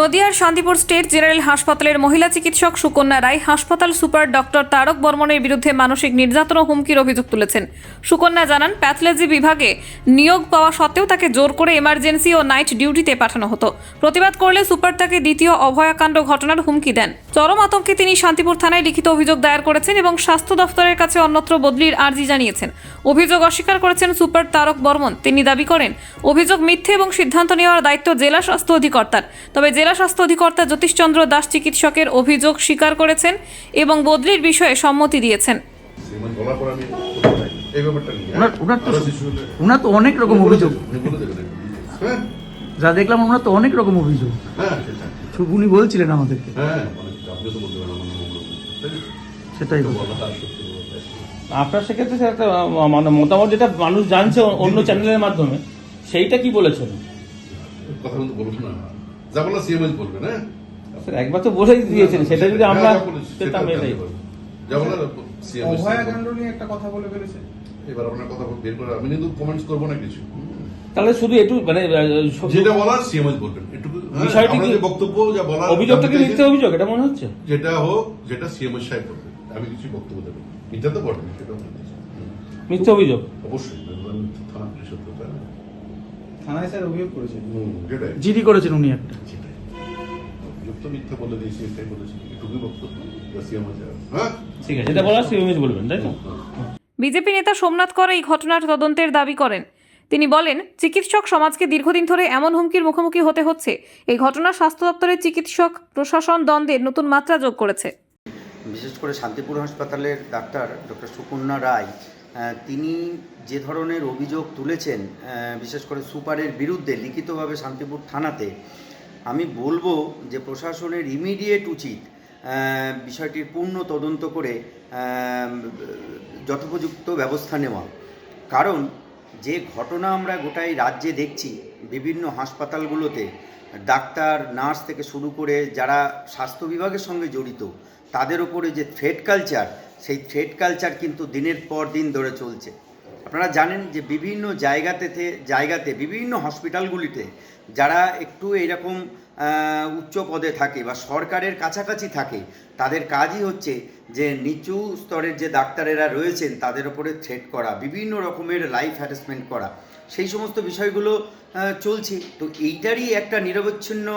নদিয়ার Shantipur state general হাসপাতালের মহিলা চিকিৎসক সুকন্যা রায় হাসপাতাল সুপার ডক্টর তারক বর্মনের বিরুদ্ধে মানসিক নির্যাতন ও হুমকির অভিযোগ তুলেছেন। সুকন্যা জানান, প্যাথলজি বিভাগে নিয়োগ পাওয়া সত্ত্বেও তাকে জোর করে এমার্জেন্সি ও নাইট ডিউটিতে পাঠানো হতো। প্রতিবাদ করলে সুপার তাকে দ্বিতীয় অভয়াকাণ্ড ঘটনার হুমকি দেন। চরম আতঙ্কে তিনি শান্তিপুর থানায় লিখিত অভিযোগ দায়ের করেছেন এবং স্বাস্থ্য দফতরের কাছে অন্যত্র বদলির আর্জি জানিয়েছেন। অভিযোগ অস্বীকার করেছেন সুপার তারক বর্মন। তিনি দাবি করেন, অভিযোগ মিথ্যে এবং সিদ্ধান্ত নেওয়ার দায়িত্ব জেলা স্বাস্থ্য অধিকর্তার। তবে জেলা স্বাস্থ্য অধিকর্তা জ্যোতিষচন্দ্র দাস চিকিৎসকের অভিযোগ স্বীকার করেছেন এবং বদলির বিষয়ে সম্মতি দিয়েছেন। ওনার তো অনেক রকম অভিযোগ। হ্যাঁ। যা দেখলাম ওনার তো অনেক রকম অভিযোগ। হ্যাঁ উনি বলছিলেন আমাদেরকে। হ্যাঁ অনেক আপনি তো বলতে পারেন আমার নাম বলুন। তাই না? সেটাই। আপনার সেক্ষেত্রে স্যার মানে মতামত যেটা মানুষ জানছে অন্য চ্যানেলের মাধ্যমে সেইটা কি বলেছেন? কথা বলুন না। যা বলা সিএমএস বলবেন হ্যাঁ স্যার একবার তো বলেই দিয়েছেন সেটা যদি আমরা বলেছি, সেটা পেতাম এটাই যা বলার সিএমএস অভয়াকাণ্ড নিয়ে একটা কথা বলে ফেলেছে। এবার আপনার কথা বের করে আমি কিন্তু কমেন্টস করব না কিছু। তাহলে শুধু একটু মানে যেটা বলার সিএমএস বলবেন একটু হ্যাঁ, বিষয়টি কি- বক্তব্য যা বলার অভিযোগটা কি জানতে অভিযোগ? এটা মনে হচ্ছে? যেটা হোক যেটা সিএমএস সাহেব করবে আমি কিছু বক্তব্য দেবো। মিথ্যা তো বলতে চাই। মিথ্যে অভিযোগ? অবশ্যই আমি থানা পুলিশের তো তাই না? থানায় স্যার অভিযোগ করেছে হুম, যেটাই জিডি করেছেন উনি একটা। সেটাই। অভিযোগ তো মিথ্যা বলে দিয়েছি এটাই বলেছি। এটুকুই বক্তব্য সিএমএস হ্যাঁ? ঠিক আছে এটা বলার সিএমএস বলবেন তাই তো? বিজেপি নেতা সোমনাথ কর এই ঘটনার তদন্তের দাবি করেন। তিনি বলেন চিকিৎসক সমাজকে দীর্ঘদিন ধরে এমন হুমকির মুখোমুখি হতে হচ্ছে। এই ঘটনা স্বাস্থ্য দপ্তরের চিকিৎসক প্রশাসন দ্বন্দ্বের নতুন মাত্রা যোগ করেছে। বিশেষ করে শান্তিপুর হাসপাতালের ডাক্তার ডক্টর সুকন্যা রায় তিনি যে ধরনের অভিযোগ তুলেছেন বিশেষ করে সুপারের বিরুদ্ধে লিখিতভাবে শান্তিপুর থানাতে, আমি বলব যে প্রশাসনের ইমিডিয়েট উচিত বিষয়টির পূর্ণ তদন্ত করে যথোপযুক্ত ব্যবস্থা নেওয়া। কারণ যে ঘটনা আমরা গোটাই রাজ্যে দেখছি, বিভিন্ন হাসপাতালগুলোতে, ডাক্তার, নার্স থেকে শুরু করে যারা স্বাস্থ্য বিভাগের সঙ্গে জড়িত, তাদের উপরে যে থ্রেড কালচার সেই থ্রেড কালচার কিন্তু দিনের পর দিন ধরে চলছে। আপনারা জানেন যে বিভিন্ন জায়গাতে জায়গাতে বিভিন্ন হসপিটালগুলিতে যারা একটু এরকম আহ, উচ্চ পদে থাকে বা সরকারের কাছাকাছি থাকে তাদের কাজই হচ্ছে যে নিচু স্তরের যে ডাক্তারেরা রয়েছেন তাদের ওপরে থ্রেট করা বিভিন্ন রকমের লাইফ হ্যারাসমেন্ট করা। সেই সমস্ত বিষয়গুলো চলছে। তো এইটারই একটা নিরবচ্ছিন্ন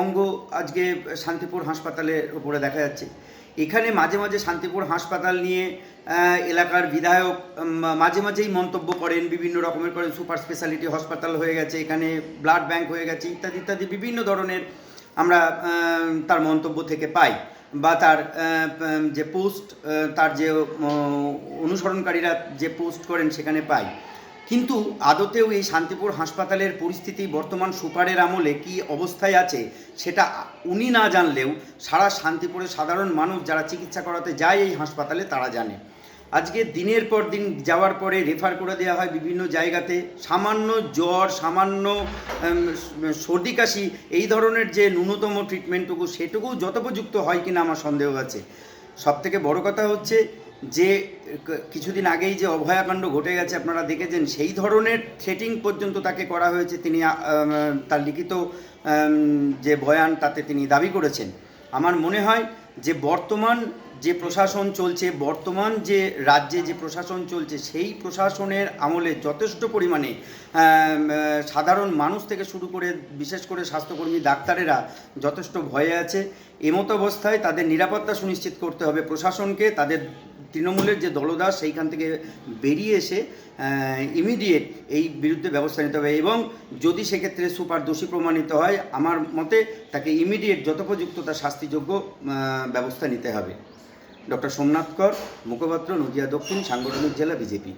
অঙ্গ আজকে শান্তিপুর হাসপাতালের ওপরে দেখা যাচ্ছে। এখানে মাঝে মাঝে শান্তিপুর হাসপাতাল নিয়ে এলাকার বিধায়ক মাঝে মাঝেই মন্তব্য করেন, বিভিন্ন রকমের করেন, সুপার স্পেশালিটি হাসপাতাল হয়ে গেছে, এখানে ব্লাড ব্যাংক হয়ে গেছে, ইত্যাদি ইত্যাদি, বিভিন্ন ধরনের আমরা তার মন্তব্য থেকে পাই বা তার যে পোস্ট তার যে অনুসরণকারীরা যে পোস্ট করেন সেখানে পাই। কিন্তু আদতেও এই শান্তিপুর হাসপাতালের পরিস্থিতি বর্তমান সুপারের আমলে কি অবস্থায় আছে, সেটা উনি না জানলেও সারা শান্তিপুরের সাধারণ মানুষ যারা চিকিৎসা করাতে যায় এই হাসপাতালে তারা জানে। আজকে দিনের পর দিন যাওয়ার পরে রেফার করে দেওয়া হয় বিভিন্ন জায়গাতে, সামান্য জ্বর, সামান্য সর্দি কাশি, এই ধরনের যে ন্যূনতম ট্রিটমেন্টটুকু সেটুকু যথোপযুক্ত হয় কিনা আমার সন্দেহ আছে। সব থেকে বড় কথা হচ্ছে যে কিছুদিন আগেই যে অভয়াকাণ্ড ঘটে গেছে, আপনারা দেখেছেন, সেই ধরনের থ্রেটিং পর্যন্ত তাকে করা হয়েছে। তিনি তার লিখিত যে বয়ান তাতে তিনি দাবি করেছেন। আমার মনে হয় যে বর্তমান যে প্রশাসন চলছে, বর্তমান যে রাজ্যে যে প্রশাসন চলছে, সেই প্রশাসনের আমলে যথেষ্ট পরিমাণে সাধারণ মানুষ থেকে শুরু করে, বিশেষ করে স্বাস্থ্যকর্মী, ডাক্তারেরা যথেষ্ট ভয়ে আছে। এমতো অবস্থায় তাদের নিরাপত্তা সুনিশ্চিত করতে হবে প্রশাসনকে, তাদের তৃণমূলের যে দলদাস সেইখান থেকে বেরিয়ে এসে ইমিডিয়েট এই বিরুদ্ধে ব্যবস্থা নিতে হবে এবং যদি সেক্ষেত্রে সুপার দোষী প্রমাণিত হয়, আমার মতে তাকে ইমিডিয়েট যথোপযুক্ত তার শাস্তিযোগ্য ব্যবস্থা নিতে হবে। ডক্টর সোমনাথ কর, মুখপাত্র নদিয়া দক্ষিণ সাংগঠনিক জেলা বিজেপি।